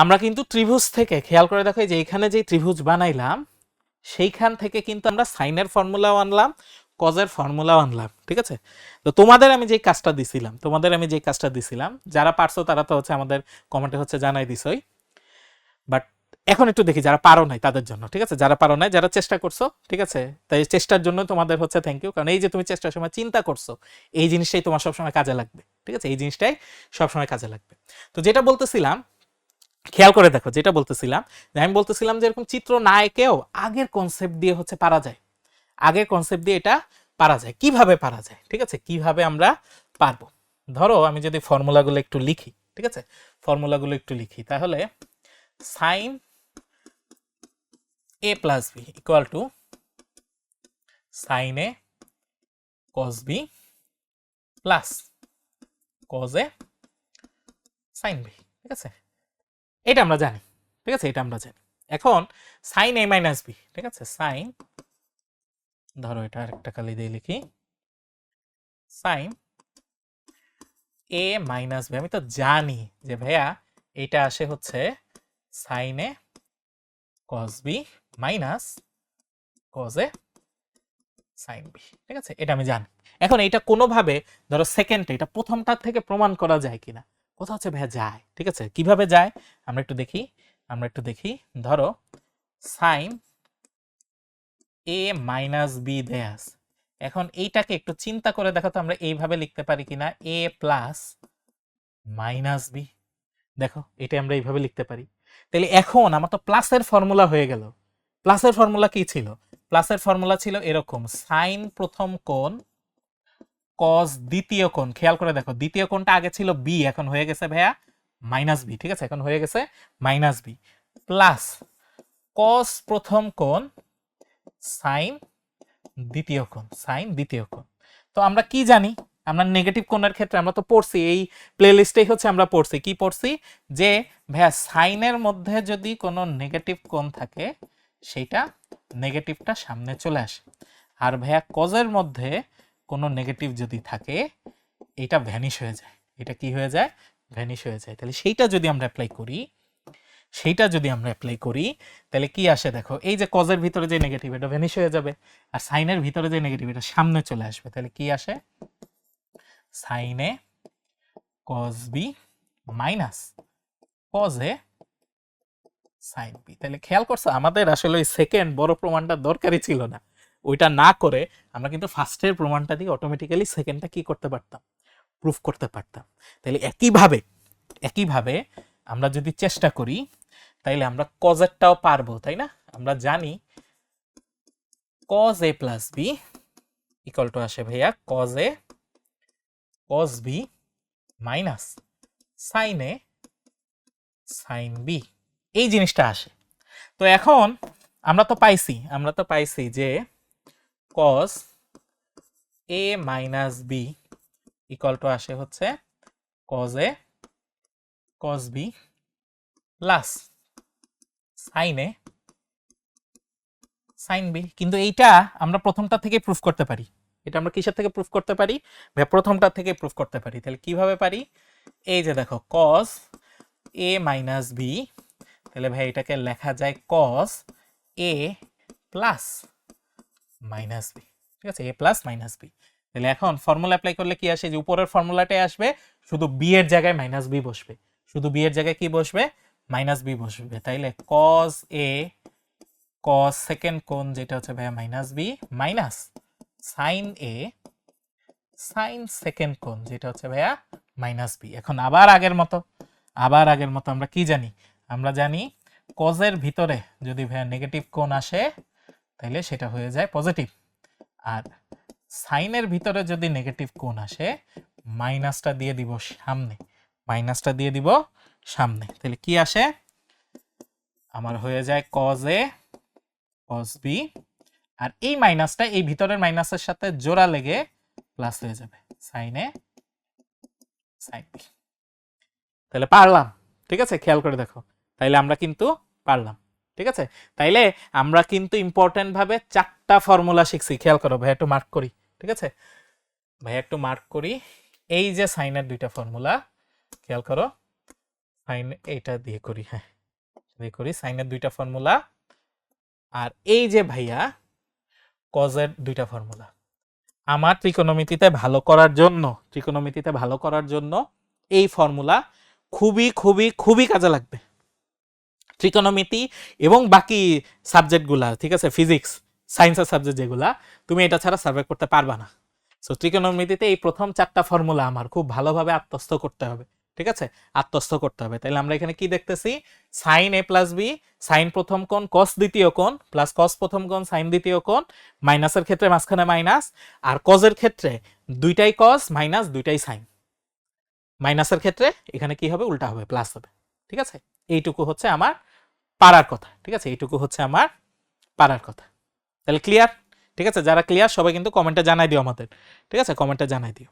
আমরা কিন্তু ত্রিভুজ থেকে খেয়াল করে দেখো যে এখানে যে ত্রিভুজ বানাইলাম, সেইখান থেকে কিন্তু আমরা সাইনের ফর্মুলাও আনলাম কজের ফর্মুলাও আনলাম, ঠিক আছে? তো তোমাদের আমি যে কাজটা দিছিলাম, তোমাদের আমি যে কাজটা দিছিলাম, যারা পারছ তারা তো হচ্ছে আমাদের কমেন্টে হচ্ছে জানাই দিছই। বাট এখন একটু দেখি যারা পারো নাই তাদের জন্য, ঠিক আছে? যারা পারো নাই, যারা চেষ্টা করছ, ঠিক আছে? তাই চেষ্টার জন্য তোমাদের হচ্ছে থ্যাংক ইউ কারণ এই যে তুমি চেষ্টার সময় চিন্তা করছ, এই জিনিসটাই তোমার সবসময় কাজে লাগবে, ঠিক আছে? এই জিনিসটাই সবসময় কাজে লাগবে। তো যেটা বলতেছিলাম খেয়াল করে দেখো যেটা বলতেছিলাম। আমি বলতেছিলাম যে এরকম চিত্র না এঁকেও আগের কনসেপ্ট দিয়ে হচ্ছে পারা যায়। আগের কনসেপ্ট দিয়ে এটা পারা যায়। কীভাবে পারা যায়? ঠিক আছে? কীভাবে আমরা পারব? ধরো আমি যদি ফর্মুলাগুলো একটু লিখি, ঠিক আছে? ফর্মুলাগুলো একটু লিখি, তাহলে sine A plus B equal to sine A cos B plus cos A sine B ঠিক আছে? এটা আমরা জানি, ঠিক আছে? এটা আমরা জানি। এখন সাইন এ মাইনাস বি ঠিক আছে? সাইন ধরো এটা আরেকটা কালি দিয়ে লিখি। সাইন এ মাইনাস বি আমি তো জানি যে ভাইয়া এটা আসে হচ্ছে sine A cos B minus cos A sine B ঠিক আছে? এটা আমি জানি। এখন এটা কোনোভাবে, ধরো সেকেন্ডে এটা প্রথমটার থেকে প্রমাণ করা যায় কিনা? কোথাও হচ্ছে ভাইয়া যায়? ঠিক আছে? কীভাবে যায়? আমরা একটু দেখি, আমরা একটু দেখি। ধরো, সাইন এ মাইনাস বি দেয়াস। এখন এইটাকে একটু চিন্তা করে দেখো তো আমরা এইভাবে লিখতে পারি কিনা। A plus minus B. দেখো, এটা আমরা এইভাবে লিখতে পারি। তাহলে এখন আমার তো প্লাসের ফর্মুলা হয়ে গেল। প্লাসের ফর্মুলা কি ছিল? প্লাসের ফর্মুলা ছিল এরকম। সাইন প্রথম কোণ কস দ্বিতীয় কোণ। খেয়াল করে দেখো, দ্বিতীয় কোণটা আগে ছিল বি এখন হয়ে গেছে ভাইয়া মাইনাস বি ঠিক আছে? এখন হয়ে গেছে মাইনাস বি প্লাস কস প্রথম কোণ সাইন দ্বিতীয় কোণ সাইন দ্বিতীয় কোণ। তো আমরা কি জানি? আমরা নেগেটিভ কোণের ক্ষেত্রে আমরা তো পড়ছি, এই প্লেলিস্টেই হচ্ছে আমরা পড়ছি। কি পড়ছি? যে ভাইয়া সাইনের মধ্যে যদি কোনো নেগেটিভ কোণ থাকে, সেইটা নেগেটিভটা সামনে চলে আসে। আর ভাইয়া কজের মধ্যে কোনো নেগেটিভ যদি থাকে, এটা ভ্যানিশ হয়ে যায়। এটা কি হয়ে যায়? ভ্যানিশ হয়ে যায়। তাহলে সেইটা যদি আমরা অ্যাপ্লাই করি, সেইটা যদি আমরা অ্যাপ্লাই করি, তাহলে কি আসে দেখো, এই যে কজের ভিতরে যে নেগেটিভ এটা ভ্যানিশ হয়ে যাবে। আর সাইনের ভিতরে যে নেগেটিভ এটা সামনে চলে আসবে। তাহলে কি আসে? সাইনে কজ বি মাইনাস কজে সাইন বি তাহলে খেয়াল করছ, আমাদের আসলে ওই সেকেন্ড বড় প্রমাণটা দরকারই ছিল না। ওইটা না করে আমরা কিন্তু ফার্স্টের প্রমাণটা দিয়ে অটোমেটিক্যালি সেকেন্ডটা কি করতে পারতাম? প্রুফ করতে পারতাম। তাহলে একইভাবে একইভাবে আমরা যদি চেষ্টা করি, তাইলে আমরা কজেরটাও পারব, তাই না? আমরা জানি cos A plus B equal to আসে ভাইয়া cos A cos B minus sine A sine B এই জিনিসটা আসে। তো এখন আমরা তো পাইছি, আমরা তো পাইছি যে cos A minus B equal to আসে হচ্ছে cos A cos B plus sine A sine B কিন্তু এইটা আমরা প্রথমটা থেকে প্রুফ করতে পারি। এটা আমরা কিসের থেকে প্রুফ করতে পারি? প্রথমটা থেকে প্রুফ করতে পারি। তাহলে কীভাবে পারি? এই যে দেখো কস এ মাইনাস বি তাহলে ভাই এটাকে লেখা যায় cos A plus minus B ঠিক আছে? এ প্লাস মাইনাস বি তাহলে এখন ফর্মুলা অ্যাপ্লাই করলে কি আসে? যে উপরের ফর্মুলাটাই আসবে, শুধু বি এর জায়গায় মাইনাস বি বসবে। শুধু বি এর জায়গায় কি বসবে? মাইনাস বি বসবে। তাইলে কস এ কস সেকেন্ড কোন যেটা হচ্ছে ভাইয়া minus B minus sine A sine second কোন যেটা হচ্ছে ভাইয়া মাইনাস বি এখন আবার আগের মতো, আবার আগের মতো আমরা কি জানি? আমরা জানি কজের ভিতরে যদি ভাইয়া নেগেটিভ কোণ আসে তাহলে সেটা হয়ে যায় পজিটিভ আর সাইনের ভিতরে যদি নেগেটিভ কোণ আসে মাইনাসটা দিয়ে দিব সামনে মাইনাসটা দিয়ে দিব সামনে। তাহলে কি আসে? আমার হয়ে যায় কজ এ কজ বি আর এই মাইনাসটা এই ভিতরের মাইনাসের সাথে জোড়া লেগে প্লাস হয়ে যাবে সাইনে সাইন তাহলে পারলাম, ঠিক আছে? খেয়াল করে দেখো। তাইলে আমরা কিন্তু পারলাম। ঠিক আছে? তাইলে আমরা কিন্তু ইম্পর্টেন্ট ভাবে চারটা ফর্মুলা শিখছি। খেয়াল করো ভাই একটু মার্ক করি, ঠিক আছে? ভাই একটু মার্ক করি। এই যে সাইনের দুইটা ফর্মুলা খেয়াল করো সাইন এইটা দিয়ে করি হ্যাঁ দিয়ে করি সাইনের দুইটা ফর্মুলা আর এই যে ভাইয়া কজের দুইটা ফর্মুলা আমার ত্রিকোণমিতিতে ভালো করার জন্য ত্রিকোণমিতিতে ভালো করার জন্য এই ফর্মুলা খুবই খুবই খুবই কাজে লাগবে। ত্রিকোণমিতি এবং বাকি সাবজেক্টগুলা ঠিক আছে? ফিজিক্স সায়েন্সের সাবজেক্ট যেগুলা, তুমি এটা ছাড়া সার্ভে করতে পারবা না। সো ত্রিকোণমিতিতে এই প্রথম চারটা ফর্মুলা আমার খুব ভালোভাবে আত্মস্থ করতে হবে, ঠিক আছে? আত্মস্থ করতে হবে। তাহলে আমরা এখানে কি দেখতেছি? Sine A plus B sine প্রথম কোণ কস দ্বিতীয় কোণ প্লাস কস প্রথম কোণ সাইন দ্বিতীয় কোণ মাইনাসের ক্ষেত্রে মাঝখানে মাইনাস আর কজের ক্ষেত্রে দুইটাই কস মাইনাস দুইটাই সাইন মাইনাসের ক্ষেত্রে এখানে কি হবে? উল্টা হবে প্লাস হবে, ঠিক আছে? এইটুকু হচ্ছে আমার পারার কথা, ঠিক আছে? এইটুকু হচ্ছে আমার পারার কথা। তাহলে ক্লিয়ার ঠিক আছে? যারা ক্লিয়ার সবাই কিন্তু কমেন্টটা জানাই দিও আমাদের। ঠিক আছে? কমেন্টটা জানাই দিও।